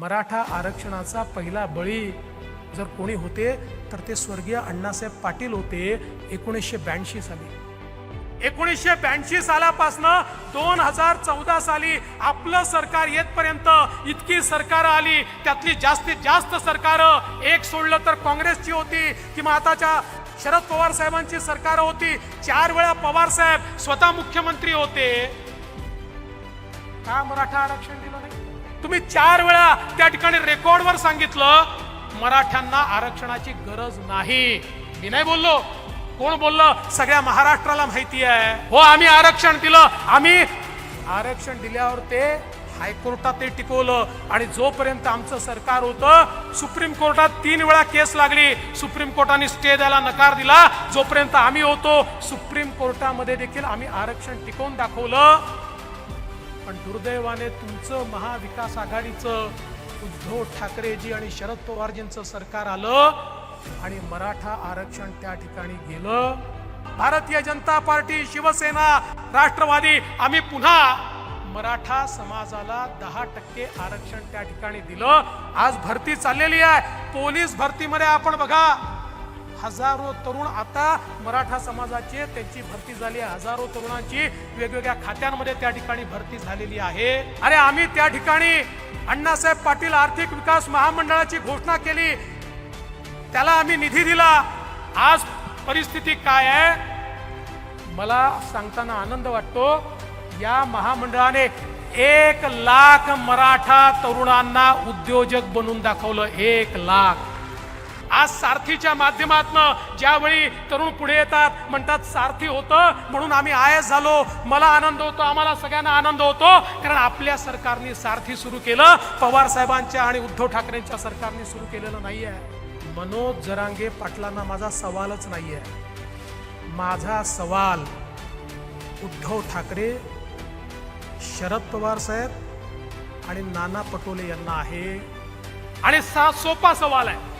मराठा आरक्षणाचा पहिला बळी जर कोणी होते तर ते स्वर्गीय अण्णासाहेब पाटील होते एकोणीसशे ब्याऐंशी साली. एकोणीसशे ब्याऐंशी सालापासनं दोन हजार चौदा साली आपलं सरकार येतपर्यंत इतकी सरकार आली त्यातली जास्तीत जास्त सरकार एक सोडलं तर काँग्रेसची होती किंवा आताच्या शरद पवार साहेबांची सरकार होती चार वेळा पवार साहेब स्वतः मुख्यमंत्री होते. का मराठा आरक्षण दिलं नाही? तुम्ही चार वेळा त्या ठिकाणी रेकॉर्डवर सांगितलं मराठ्यांना आरक्षणाची गरज नाही. मी नाही बोललो. कोण बोललं? सगळ्या महाराष्ट्राला माहिती आहे. हो आम्ही आरक्षण दिलं. आम्ही आरक्षण दिल्यावर ते हायकोर्टात ते टिकवलं. आणि जोपर्यंत आमचं सरकार होतं सुप्रीम कोर्टात तीन वेळा केस लागली. सुप्रीम कोर्टाने स्टे द्यायला नकार दिला. जोपर्यंत आम्ही होतो सुप्रीम कोर्टामध्ये देखील आम्ही आरक्षण टिकवून दाखवलं. पण दुर्दैवाने तुमचं महाविकास आघाडीचं उद्धव ठाकरेजी आणि शरद पवारजींचं सरकार आलं आणि मराठा आरक्षण त्या ठिकाणी गेलं. भारतीय जनता पार्टी शिवसेना राष्ट्रवादी आम्ही पुन्हा मराठा समाजाला दहा टक्के आरक्षण त्या ठिकाणी दिलं. आज भरती चाललेली आहे. पोलीस भरतीमध्ये आपण बघा. हजारो तरुण आता मराठा समाजाची त्यांची भरती झाली आहे. हजारो तरुणांची वेगवेगळ्या खात्यांमध्ये त्या ठिकाणी भरती झालेली आहे. अरे आम्ही त्या ठिकाणी अण्णासाहेब पाटील आर्थिक विकास महामंडळाची घोषणा केली. त्याला आम्ही निधी दिला. आज परिस्थिती काय आहे? मला सांगताना आनंद वाटतो या महामंडळाने एक लाख मराठा तरुणांना उद्योजक बनून दाखवलं. एक लाख. आज सारथीच्या माध्यमातून ज्यावेळी तरुण पुढे येतात म्हणतात सारथी होतं म्हणून आम्ही आय झालो. मला आनंद होतो आम्हाला सगळ्यांना आनंद होतो. कारण आपल्या सरकारने सारथी सुरू केलं. पवार साहेबांच्या आणि उद्धव ठाकरेंच्या सरकारने सुरू केलेलं नाहीये. मनोज जरांगे पाटलांना माझा सवालच नाहीये. माझा सवाल उद्धव ठाकरे शरद पवार साहेब आणि नाना पटोले यांना आहे. आणि सा सोपा सवाल आहे.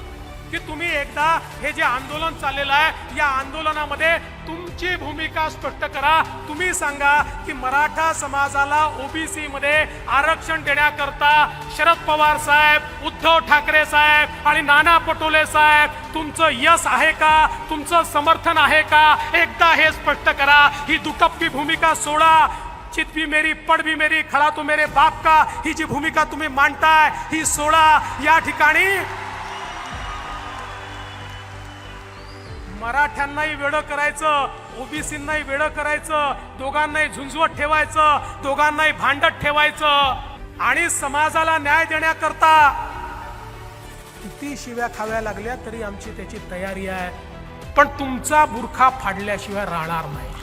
की तुम्ही एकदा हे जे आंदोलन चाललेलं आहे या आंदोलनामध्ये तुमची भूमिका स्पष्ट करा. तुम्ही सांगा की मराठा समाजाला ओबीसी मध्ये आरक्षण देण्याकरता शरद पवार साहेब उद्धव ठाकरे साहेब आणि नाना पटोले साहेब तुमचं यश आहे का? तुमचं समर्थन आहे का? एकदा हे स्पष्ट करा. ही दुटप्पी भूमिका सोडा. चित भी मेरी पड भी मेरी खडा तो मेरे बाप का? ही जी भूमिका तुम्ही मांडताय ही सोडा. या ठिकाणी मराठ्यांनाही वेडं करायचं ओबीसींनाही वेडं करायचं दोघांनाही झुंजवत ठेवायचं दोघांनाही भांडत ठेवायचं आणि समाजाला न्याय देण्याकरता किती शिव्या खाव्या लागल्या तरी आमची त्याची तयारी आहे. पण तुमचा बुरखा फाडल्याशिवाय राहणार नाही.